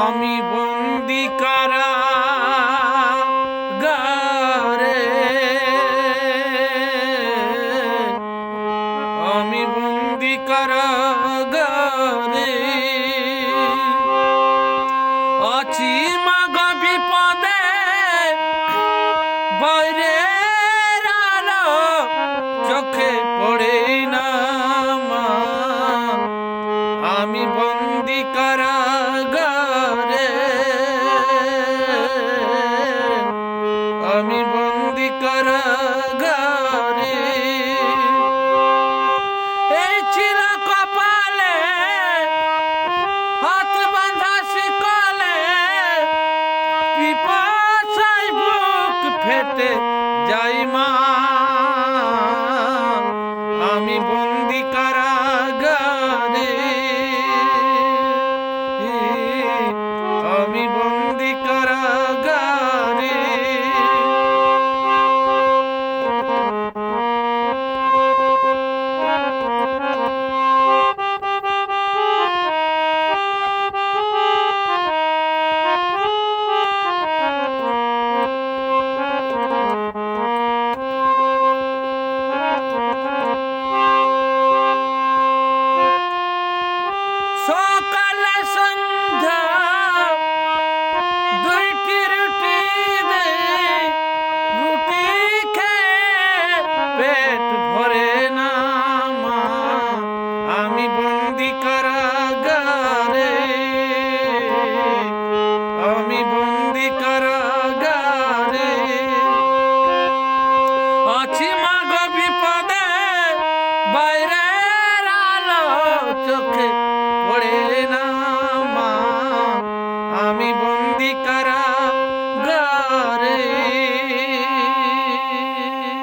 আমি বন্দি কারা গারে আমি বন্দি কারা আমি বন্দি কারাগারে। কপালে ফেটে যাই মা। আমি বন্দি কারাগারে। চোখে পড়ে না মা। আমি বন্দি কারা গারে